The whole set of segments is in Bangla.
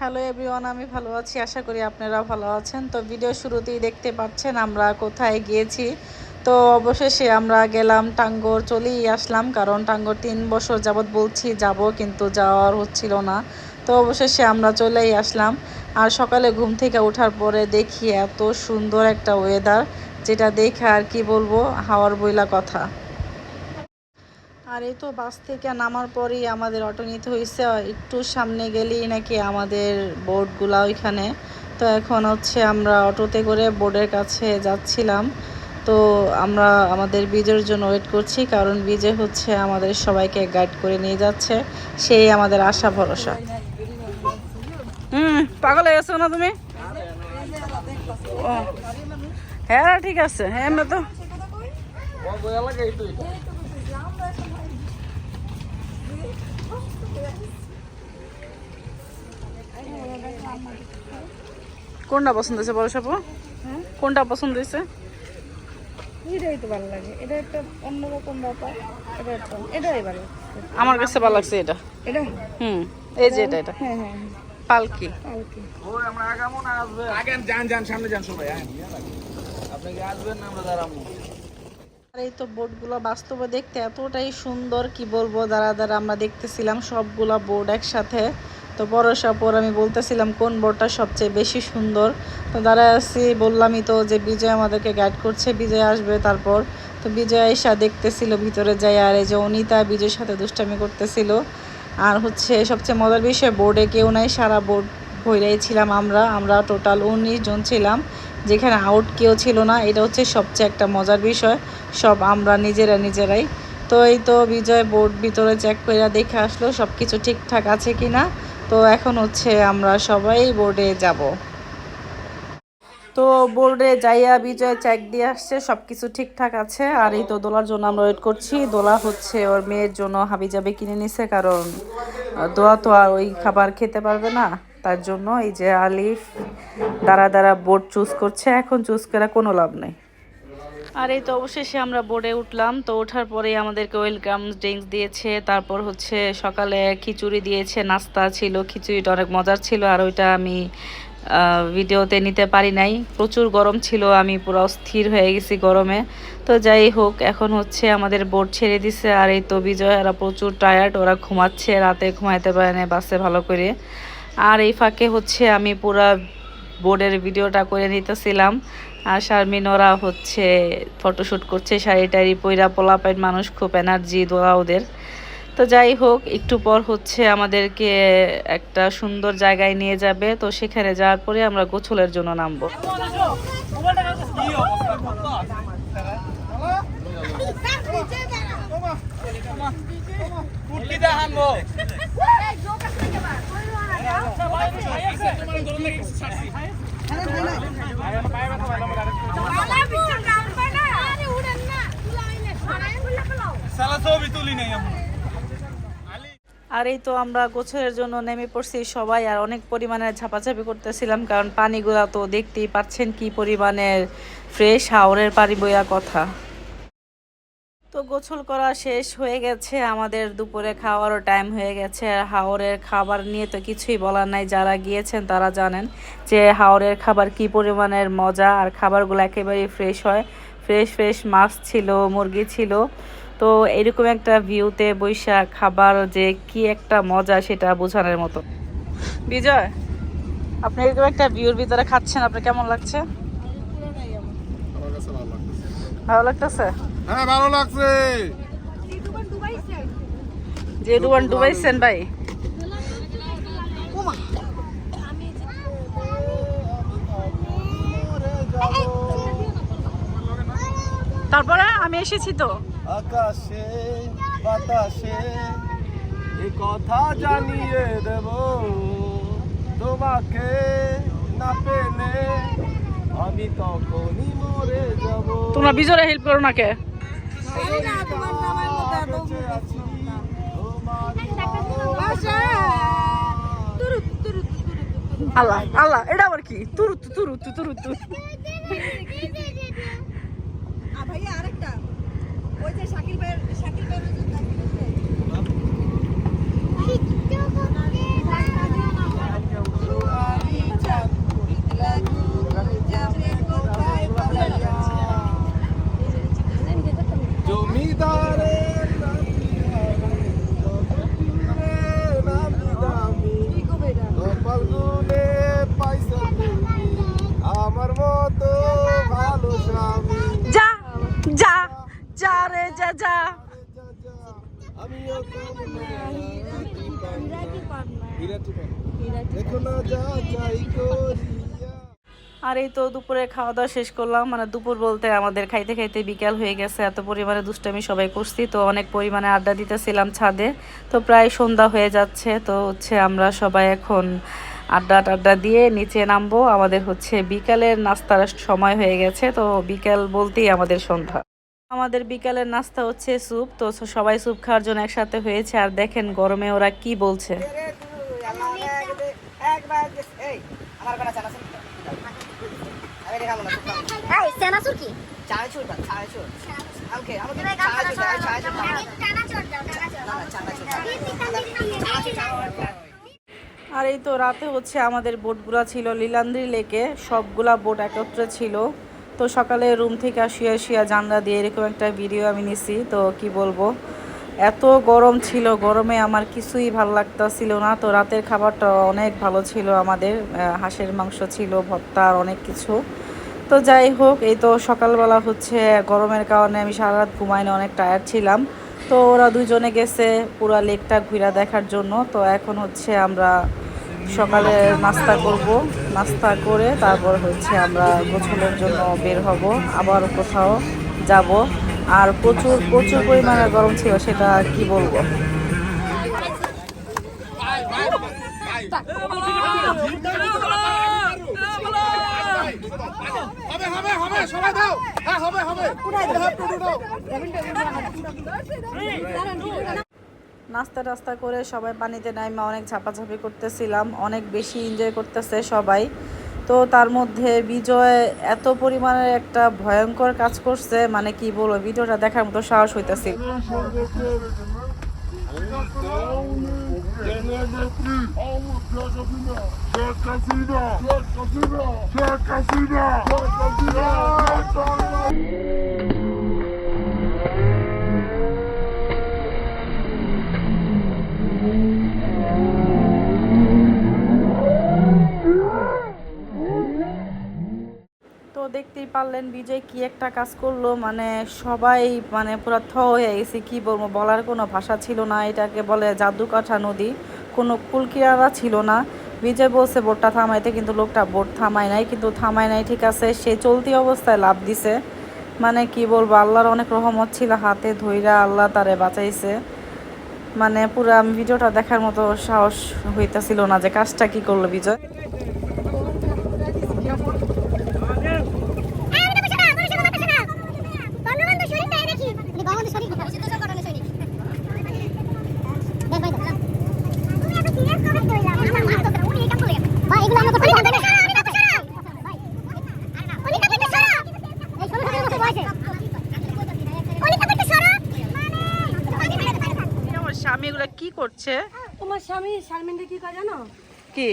হ্যালো এভরিওয়ান আমি ভালো আছি, আশা করি আপনারা ভালো আছেন। তো ভিডিও শুরুতেই দেখতে পাচ্ছেন আমরা কোথায় গিয়েছি। তো অবশেষে আমরা গেলাম টাঙ্গর, চলেই আসলাম, কারণ টাঙ্গর তিন বছর যাবৎ বলছি যাব, কিন্তু যাওয়ার হচ্ছিল না। তো অবশেষে আমরা চলেই আসলাম। আর সকালে ঘুম থেকে ওঠার পরে দেখি এত সুন্দর একটা ওয়েদার যেটা দেখে আর কি বলব হাওয়ার বইলা কথা। আর এই তো বাস থেকে নামার পরেই আমাদের অটো নিতে হয়েছে একটু সামনে গেলেই নাকি আমাদের বোর্ডগুলা ওইখানে। তো এখন হচ্ছে আমরা অটোতে করে বোর্ডের কাছে যাচ্ছিলাম। তো আমরা আমাদের বীজের জন্য ওয়েট করছি কারণ বীজে হচ্ছে আমাদের সবাইকে গাইড করে নিয়ে যাচ্ছে। সেই আমাদের আশা ভরসা। হুম পাগল হয়ে গেছো না তুমি? ও। হ্যাঁ ঠিক আছে। হ্যাঁ আমরা তো। কোনটা পছন্দ হয়েছে বড় সাপু? কোনটা পছন্দ হয়েছে? এটাই তো ভালো লাগে। এটা একটা অন্যরকম ব্যাপার। এটা একটা এটাই ভালো আমার কাছে ভালো লাগছে এটা। এটা? হুম এই যে এটা এটা। হ্যাঁ হ্যাঁ পালকি। কালকে আগেন যান যান সামনে যান সবাই এই তো বোর্ডগুলো বাস্তবে দেখতে এতটাই সুন্দর, কি বলব দাঁড়া দাঁড়া আমরা দেখতেছিলাম সবগুলা বোর্ড একসাথে। তো বড়সার পর আমি বলতেছিলাম, কোন বোর্ডটা সবচেয়ে বেশি সুন্দর? তো দাঁড়া আছি, বললামই তো যে বিজয় আমাদেরকে গাইড করছে, বিজয় আসবে তারপর। তো বিজয় এসা দেখতেছিল ভিতরে যাই, আর এই যে অনিতা বিজয়ের সাথে দুষ্টামি করতেছিল। আর হচ্ছে সবচেয়ে মজার বিষয় বোর্ডে কেউ নাই, সারা বোর্ড ভৈরাই ছিলাম আমরা আমরা টোটাল উনিশ জন ছিলাম। যেখানে আউট কেউ ছিল না, এটা হচ্ছে সবচেয়ে একটা মজার বিষয়। সব আমরা নিজেরা নিজেরাই। তো এই তো বিজয় বোর্ড ভিতরে চেক করে দেখে আসলো সব কিছু ঠিকঠাক আছে কি না তো এখন হচ্ছে আমরা সবাই বোর্ডে যাব। তো বোর্ডে যাইয়া বিজয় চেক দিয়ে আসছে সব কিছু ঠিকঠাক আছে। আর এই তো দোলার জন্য আমরা ওয়েট করছি। দোলা হচ্ছে ওর মেয়ের জন্য হাবি যাবে কিনে নিছে, কারণ দোয়া তো আর ওই খাবার খেতে পারবে না। তার জন্য এই যে আলিফ দ্বারা দাঁড়া বোর্ড চুজ করছে, এখন চুজ করা কোনো লাভ নেই। আর এই তো অবশেষে আমরা বোর্ডে উঠলাম, তো ওঠার পরেই আমাদেরকে ওয়েলকাম ড্রিঙ্কস দিয়েছে, তারপর হচ্ছে সকালে খিচুড়ি দিয়েছে, নাস্তা ছিল, খিচুড়িটা অনেক মজার ছিল, আর ওইটা আমি ভিডিওতে নিতে পারি নাই। প্রচুর গরম ছিল, আমি পুরো অস্থির হয়ে গেছি গরমে। তো যাই হোক, এখন হচ্ছে আমাদের বোর্ড ছেড়ে দিছে, আর এই তো বিজয়, এরা প্রচুর টায়ার্ড ওরা ঘুমাচ্ছে, রাতে ঘুমাইতে পারে না বাসে ভালো করে। আর এই ফাঁকে হচ্ছে আমি পুরা বোর্ডের ভিডিওটা করে নিতেছিলাম আর শারমিন ওরা হচ্ছে ফটোশ্যুট করছে শাড়ি টাড়ি পইরা পোলাপাইন মানুষ খুব এনার্জি দোয়া ওদের তো যাই হোক একটু পর হচ্ছে আমাদেরকে একটা সুন্দর জায়গায় নিয়ে যাবে তো সেখানে যাওয়ার পরে আমরা গোছলের জন্য নামবো দেখান গো সালা ছবি তুলি নাই আমি আর এই তো আমরা গোছলের জন্য নেমে পড়ছি সবাই, আর অনেক পরিমাণে ঝাপাঝাপি করতেছিলাম, কারণ পানিগুলা তো দেখতেই পাচ্ছেন কি পরিমাণের ফ্রেশ হাওরের পানি বইয়া কথা। তো গোসল করা শেষ হয়ে গেছে। আমাদের দুপুরে খাওয়ারও টাইম হয়ে গেছে। আর হাওরের খাবার নিয়ে তো কিছুই বলার নাই। যারা গিয়েছেন তারা জানেন যে হাওরের খাবার কি পরিমাণের মজা। আর খাবারগুলো একেবারেই ফ্রেশ হয়। ফ্রেশ ফ্রেশ মাছ ছিল মুরগি ছিল। তো এরকম একটা ভিউতে বৈশাখ খাবার যে কি একটা মজা সেটা বোঝানোর মতো। বিজয় আপনি এরকম একটা ভিউর ভিতরে খাচ্ছেন আপনার কেমন লাগছে? ভালো লাগতেছে? হ্যাঁ ভালো লাগছে। যে ডুবান ডুবাইছেন ভাই। তারপরে আমি এসেছি তো। আকাশে বাতাসে এই কথা জানিয়ে দেব। তোমাকে না পেলে আমি তখনই মরে যাব। তোমরা বিজয়রে হেল্প করো না কে আল্লাহ আল্লাহ এটা আবার কি? তুরু তুরু তুরু তু ভাইয়া আরেকটা। ওই যে শাকিল ভাইয়ের শাকিল ভাইয়ের ওই যে যা যা যা। আর এই তো দুপুরে খাওয়া দাওয়া শেষ করলাম। মানে দুপুর বলতে আমাদের খাইতে খাইতে বিকাল হয়ে গেছে। এত পরিমাণে দুষ্টামি সবাই করছি, তো অনেক পরিমাণে আড্ডা দিতেছিলাম ছাদে। তো প্রায় সন্ধ্যা হয়ে যাচ্ছে, তো হচ্ছে আমরা সবাই এখন আড্ডা টাড্ডা দিয়ে নিচে নামবো। আমাদের হচ্ছে বিকালের নাস্তার সময় হয়ে গেছে, তো বিকাল বলতেই আমাদের সন্ধ্যা। আমাদের বিকালের নাস্তা হচ্ছে স্যুপ তো সবাই স্যুপ খাওয়ার জন্য একসাথে হয়েছে। আর দেখেন গরমে ওরা কি বলছে। আর এই তো রাতে হচ্ছে আমাদের বোটগুলা ছিল লীলান্দ্রি লেকে। সবগুলা বোট একত্রে ছিল। তো সকালে রুম থেকে শুয়ে শুয়ে জানলা দিয়ে এরকম একটা ভিডিও আমি নিছি, তো কি বলব? এত গরম ছিল, গরমে আমার কিছুই ভালো লাগতেছিল না। তো রাতের খাবারটা অনেক ভালো ছিল আমাদের হাঁসের মাংস ছিল, ভর্তা আর অনেক কিছু। তো যাই হোক, এই তো সকালবেলা হচ্ছে গরমের কারণে আমি সারা রাত ঘুমাইনি অনেক টায়ার্ড ছিলাম। তো ওরা দুজনে গেছে পুরা লেকটা ঘুরা দেখার জন্য। তো এখন হচ্ছে আমরা সকালে নাস্তা করব নাস্তা করে তারপর হচ্ছে আমরা গোসলের জন্য বের হব আবার কোথাও যাব আর প্রচুর প্রচুর পরিমাণে গরম ছিল সেটা কি বলব সবাই দাও হ্যাঁ হবে হবে নাস্তা টাস্তা করে সবাই পানিতে নাইমা অনেক ঝাপাঝাপি করতেছিলাম, অনেক বেশি এনজয় করতেছে সবাই। তো তার মধ্যে বিজয় এত পরিমাণের একটা ভয়ঙ্কর কাজ করছে মানে কি বলব, ভিডিওটা দেখার মতো সাহস হইতেছিল তো দেখতেই পারলেন বিজয় কি একটা কাজ করল মানে সবাই মানে পুরো থ হয়ে গেছে, কি বলব, বলার কোনো ভাষা ছিল না, এটাকে বলে জাদুকাঠা নদী, কোনো কুলকিয়ারা ছিল না। বিজয় বলছে, বোটটা থামাইতে কিন্তু লোকটা বোট থামায় নাই, কিন্তু থামায় নাই, ঠিক আছে, সে চলতি অবস্থায় লাভ দিছে। মানে কি বলব, আল্লাহর অনেক রহমত ছিল হাতে ধইরা, আল্লাহ তারে বাঁচাইছে। মানে পুরো ভিডিওটা দেখার মতো সাহস হইতেছিল না যে কাজটা কি করল বিজয়। তোমার স্বামী কি করে জানো? কি?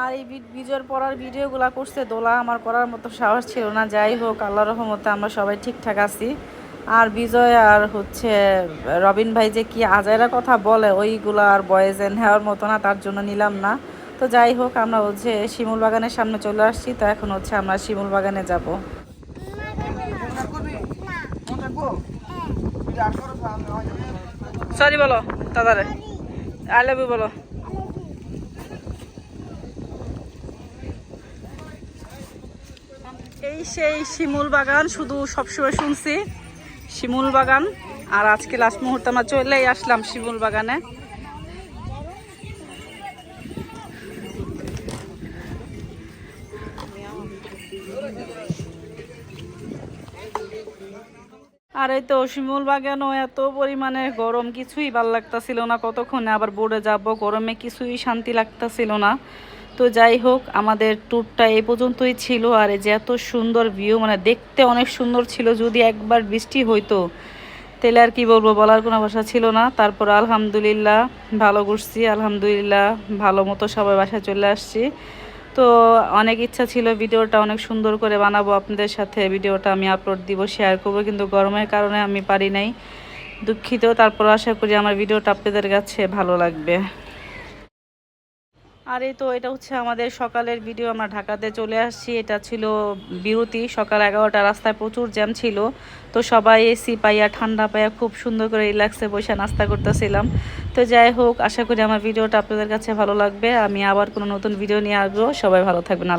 আর এই বিজয়ের পড়ার ভিডিওগুলো করছে দোলা আমার করার মতো সাহস ছিল না। যাই হোক আল্লাহ রহমতে আমরা সবাই ঠিকঠাক আছি। আর বিজয় আর হচ্ছে রবিন ভাই যে কি আজাইরা কথা বলে ওইগুলো আর বয়েজে নেওয়ার মতো না তার জন্য নিলাম না। তো যাই হোক আমরা হচ্ছে শিমুল বাগানের সামনে চলে আসছি। তো এখন হচ্ছে আমরা শিমুল বাগানে যাব। সরি বলো দাদারে। আই লাভ ইউ বলো এই সেই শিমুল বাগান, শুধু সবসময় শুনছি। শিমুল বাগান। আর আজকে লাস্ট মুহূর্তে আমরা চলেই আসলাম শিমুল বাগানে। আর এই তো শিমুল বাগানও এত পরিমাণে গরম, কিছুই ভালো লাগতাছিল না কতক্ষণে, আবার বোর্ডে যাব, গরমে কিছুই শান্তি লাগতাছিল না। তো যাই হোক, আমাদের ট্যুরটা এই পর্যন্তই ছিল, আর যে এত সুন্দর ভিউ মানে দেখতে অনেক সুন্দর ছিল, যদি একবার বৃষ্টি হইতো, তাহলে আর কী বলব, বলার কোনো ভাষা ছিল না। তারপর আলহামদুলিল্লাহ, ভালো ঘুরছি, আলহামদুলিল্লাহ, ভালো মতো সবাই বাসায় চলে আসছি। তো অনেক ইচ্ছা ছিল ভিডিওটা অনেক সুন্দর করে বানাবো আপনাদের সাথে। ভিডিওটা আমি আপলোড দিব শেয়ার করব, কিন্তু গরমের কারণে আমি পারি নাই, দুঃখিত। তারপর আশা করি আমার ভিডিওটা আপনাদের কাছে ভালো লাগবে। আর এই তো এটা হচ্ছে আমাদের সকালের ভিডিও আমরা ঢাকাতে চলে আসছি। এটা ছিল বিরতি, সকাল এগারোটা, রাস্তায় প্রচুর জ্যাম ছিল। তো সবাই এসি পাইয়া, ঠান্ডা পাইয়া খুব সুন্দর করে রিল্যাক্সে বসে নাস্তা করতেছিলাম। তো যাই হোক, আশা করি আমার ভিডিওটা আপনাদের কাছে ভালো লাগবে। আমি আবার কোনো নতুন ভিডিও নিয়ে আসব। সবাই ভালো থাকবেন, আল্লাহ